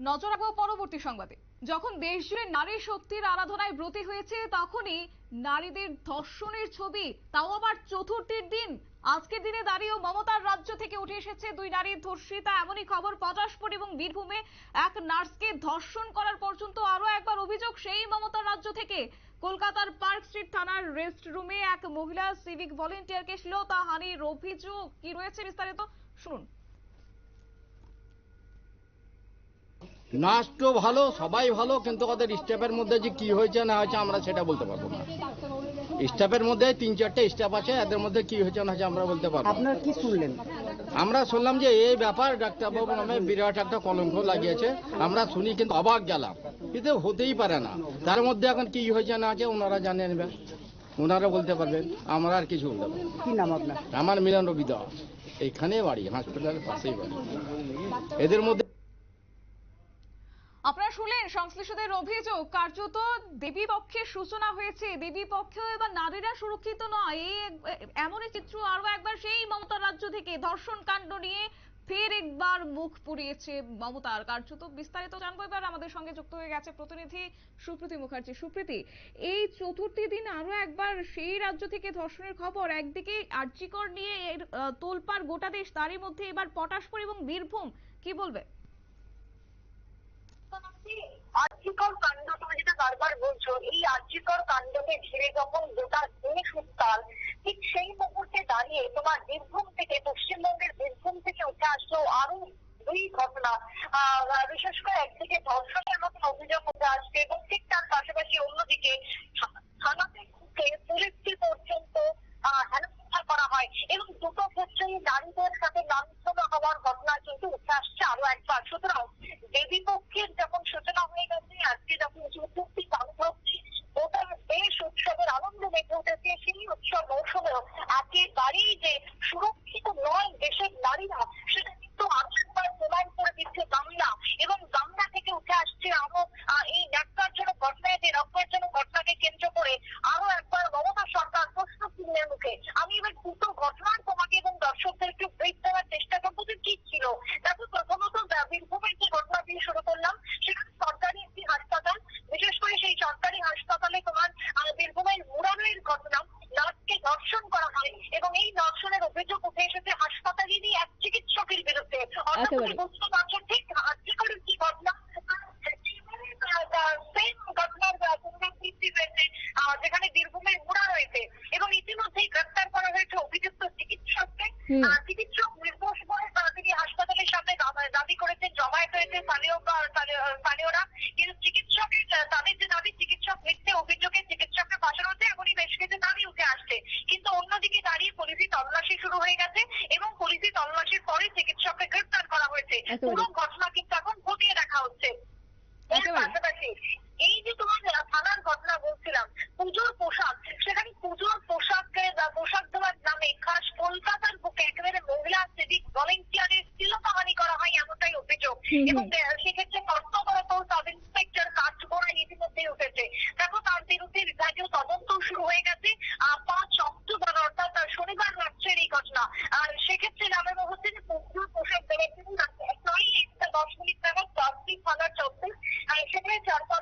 নজর রাখব পরবর্তী সংবাদে। যখন দেশ জুড়ে নারী শক্তির আরাধনায় ব্রতী হয়েছে, তখনই নারীদের ধর্ষণের ছবি, তাও আবার চতুর্থীর দিন। আজকের দিনে দাঁড়িয়েও মমতার রাজ্য থেকে উঠে এসেছে দুই নারীর ধর্ষিতা। এমনই খবর পটাশপুর এবং বীরভূমে এক নার্সকে ধর্ষণ করার পর্যন্ত আরও একবার অভিযোগ সেই মমতার রাজ্য থেকে। কলকাতার পার্ক স্ট্রিট থানার রেস্ট রুমে এক মহিলা সিভিক ভলেন্টিয়ারকে শ্লীলতা হানির অভিযোগ কি রয়েছে বিস্তারিত শুনুন। তো ভালো সবাই ভালো কিন্তু ওদের স্টেপের মধ্যে যে কি হয়েছে না হয়েছে আমরা সেটা বলতে পারব না। স্টেপের মধ্যে তিন চারটে স্টেপ আছে এদের মধ্যে কি হয়েছে না হয়েছে আমরা বলতে পারব। আপনার কি শুনলেন? আমরা শুনলাম যে এই ব্যাপার ডাক্তারবাবু নামে বিরাট একটা কলঙ্ক লাগিয়েছে। আমরা শুনি কিন্তু অবাক গেলাম কিন্তু হতেই পারে না। তার মধ্যে এখন কি হয়েছে না আছে ওনারা জানে নেবেন। ওনারা বলতে পারবেন আমরা আর কিছু বলতে। কি নাম আপনার? আমার মিলন রবি দাস এইখানে বাড়ি হসপিটালের পাশেই বাড়ি। এদের মধ্যে শুনলেন সংশ্লিষ্টদের অভিযোগ, কার্যত দেবী পক্ষের সূচনা হয়েছে। দেবী পক্ষে এবার নারীরা সুরক্ষিত নয়। এই এমনই চিত্র আরও একবার সেই মমতার রাজ্য থেকে। ধর্ষণ কাণ্ড নিয়ে ফের একবার মুখ পুড়িয়েছে মমতার। কার্যত বিস্তারিত জানব এবার। আমাদের সঙ্গে যুক্ত হয়ে গেছে প্রতিনিধি সুপ্রীতি মুখার্জি। সুপ্রীতি, এই চতুর্থী দিন আরও একবার সেই রাজ্য থেকে ধর্ষণের খবর। একদিকে আর্যিকর নিয়ে তোলপাড় গোটা দেশ, তারই মধ্যে এবার পটাশপুর এবং বীরভূম, কি বলবে? আর্যিকর কাণ্ড, তুমি যেটা বারবার বলছো, এই আর্যিকর কাণ্ডকে ঘিরে যখন গোটা দেশ উত্তাল, ঠিক সেই মুহূর্তে দাঁড়িয়ে তোমার বীরভূম থেকে, পশ্চিমবঙ্গের বীরভূম থেকে উঠে আসলো আরও দুই ঘটনা। বিশেষ করে একদিকে ধর্ষণের মতন অভিযোগ উঠে আসছে এবং ঠিক তার পাশাপাশি অন্যদিকে থানাতে ঢুকে পুলিশকে পর্যন্ত হেনস্থা করা হয় এবং দুটো ক্ষেত্রেই নারীদের সাথে লাঞ্ছনা হওয়ার ঘটনা কিন্তু উঠে আসছে আরও একবার। সুতরাং দেবী পক্ষের যখন সূচনা হয়ে গেছে আজকে যখন চতুর্থী পালন হচ্ছে গোটা দেশ উৎসবের আনন্দ উঠেছে সেই উৎসব মৌসুমেও একেবারেই যে সুরক্ষিত নয় দেশের নারীরা এই ধর্ষণের অভিযোগ উঠে এসেছে হাসপাতালেরই এক চিকিৎসকের বিরুদ্ধে। অর্থাৎ বুঝতে পারছ ঠিক কি ঘটনা। সেম ঘটনার আহ, পুনরাবৃত্তি হয়েছে যেখানে বীরভূমের মুড়া রয়েছে। এবং ইতিমধ্যেই গ্রেপ্তার করা হয়েছে অভিযুক্ত চিকিৎসককে। চিকিৎসক নির্দোষ বলে তারা তিনি হাসপাতালের সামনে দাবা- দাবি করেছেন জমায়েত হয়েছে স্থানীয় বা- স্থানীয়- স্থানীয়রা কিন্তু চিকিৎসকের আহ, তাদের যে দাবি চিকিৎসক মিথ্যে অভিযোগে চিকিৎসককে ফাঁসানো হচ্ছে এমনই বেশ কিছু দাবি উঠে আসছে কিন্তু অন্যদিকে দাঁড়িয়ে পুলিশি তল্লাশি শুরু হয়ে গেছে এবং পুলিশি তল্লাশির পরে চিকিৎসককে গ্রেপ্তার করা হয়েছে একেবারে। পুরো ঘটনা কিন্তু এখন খতিয়ে দেখা হচ্ছে এর একেবারে। পাশাপাশি এই যে তোমার আহ, থানার ঘটনা বলছিলাম পুজোর পোশাক সেখানে পুজোর পোশাকের আহ, পোশাক দেওয়ার নামে খাস কলকাতার বুকে একেবারে মহিলা সিভিক ভলেন্টিয়ারের তিলকাহানি করা হয় এমনটাই অভিযোগ এবং সেক্ষেত্রে কর্তব্যরত সাব ইন্সপেক্টর কাঠগোড়ায় ইতিমধ্যে উঠেছে। দেখো তার বিরুদ্ধে বিভাগীয় তদন্ত শুরু হয়ে গেছে আহ, পাঁচ অক্টোবর অর্থাৎ শনিবার রাত্রের এই ঘটনা। আর সেক্ষেত্রে নামে হচ্ছে যে পুজোর পোশাক দেওয়ার জন্য নয় একটা দশ মিনিট নাগাদ প্লাস্টিক ফালার চত্বর সেখানে চারতলার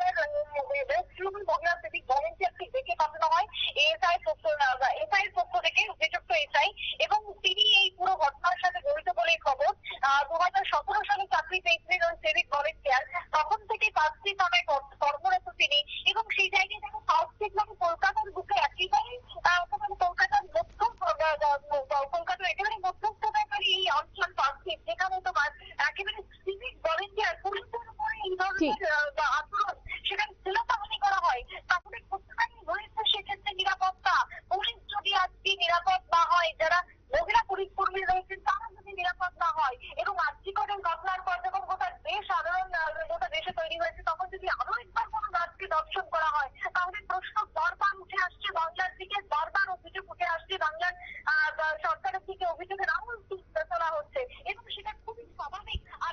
那个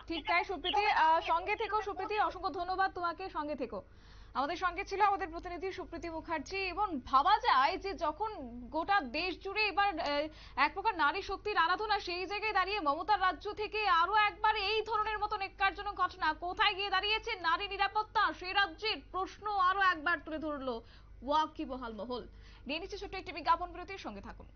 ঠিক তাই সুপ্রীতি সঙ্গে থেকো সুপ্রীতি, অসংখ্য ধন্যবাদ তোমাকে, সঙ্গে থেকো। আমাদের সঙ্গে ছিল আমাদের প্রতিনিধি সুপ্রীতি মুখার্জি এবং ভাবা যায় যে যখন গোটা দেশ জুড়ে এবার এক প্রকার নারী শক্তির আরাধনা, সেই জায়গায় দাঁড়িয়ে মমতার রাজ্য থেকে আরও একবার এই ধরনের মতো নেককারজনক ঘটনা কোথায় গিয়ে দাঁড়িয়েছে? নারী নিরাপত্তা, সে রাজ্যের প্রশ্ন আরও একবার তুলে ধরলো ওয়াকিবহাল মহল। নিয়ে নিচ্ছে ছোট্ট একটি বিজ্ঞাপন বিরতির সঙ্গে থাকুন।